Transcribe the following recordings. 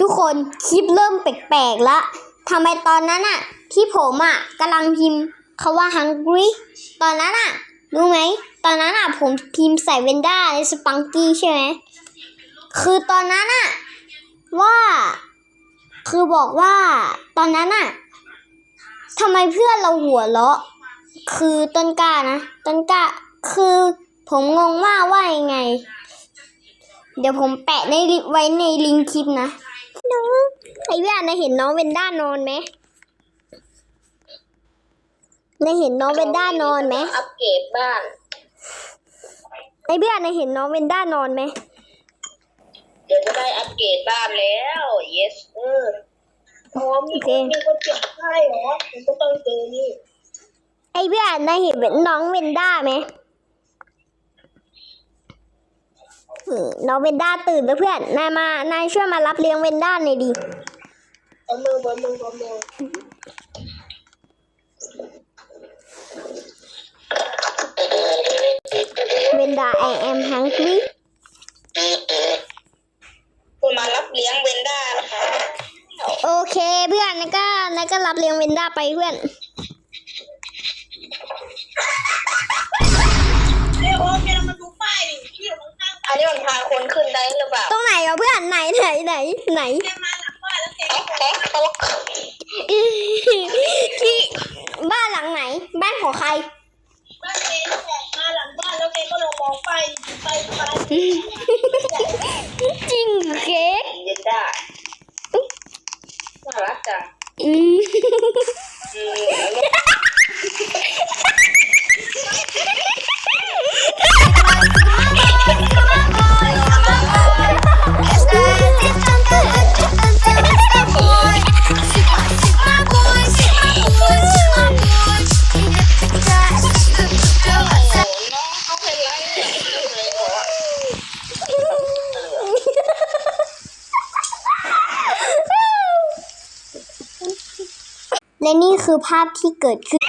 ทุกคนคลิปเริ่มแปลกๆละทำไมตอนนั้นอะที่ผมอะกำลังพิมพ์คาว่า hungry ตอนนั้นอะรู้ไหมตอนนั้นอะผมพิมพ์ใส่เวนด้าในสปังกี้ใช่ไหมคือตอนนั้นอะว่า คือบอกว่าตอนนั้นอะทำไมเพื่อนเราหัวเราะ คือต้นกล้านะต้นกล้าคือผมงงมากว่ายังไง เดี๋ยวผมแปะในไว้ในลิงก์คลิปนะ ไอเวียนายเห็นน้องเวนด้านอนไหมนายเห็นน้องเวนด้านอนไหมอัปเกรดบ้านไอเวียนายเห็นน้องเวนด้านอนไหมเดี๋ยวจะได้อัปเกรดบ้านแล้ว yes เออพร้อมมีคนมีคนเจ็บไข้เหรอผมก็ต้องเจอนี่ไอเวียนายเห็นน้องเวนด้าไหมนี่น้องเวนด้าตื่นแล้วเพื่อน นายมา นายช่วยมารับเลี้ยงเวนด้าหน่อยดิ เอามือเอามือเอามือเวนด้า I am hungry คุณมารับเลี้ยงเวนด้านะคะโอเคเพื่อนนายก็นายก็รับเลี้ยงเวนด้าไปเพื่อนเดี๋ยวแกมาดูป้ายดิพี่มันตั้งอันนี้มันพาคนขึ้นได้หรือเปล่าตรงไหนวะเพื่อนไหนไหนไหนไหนแกมาหลั ที่บ้านหลังไหน บ้านของใคร บ้านแกมาหลังบ้านแล้วแกก็ลองมองป้ายไปไปจริงเหรอเค้กเวนด้าน่ารักจังอืมอืม และนี่คือภาพที่เกิดขึ้น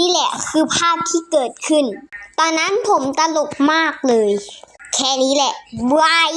นี่แหละคือภาพที่เกิดขึ้น ตอนนั้นผมตลกมากเลย แค่นี้แหละบาย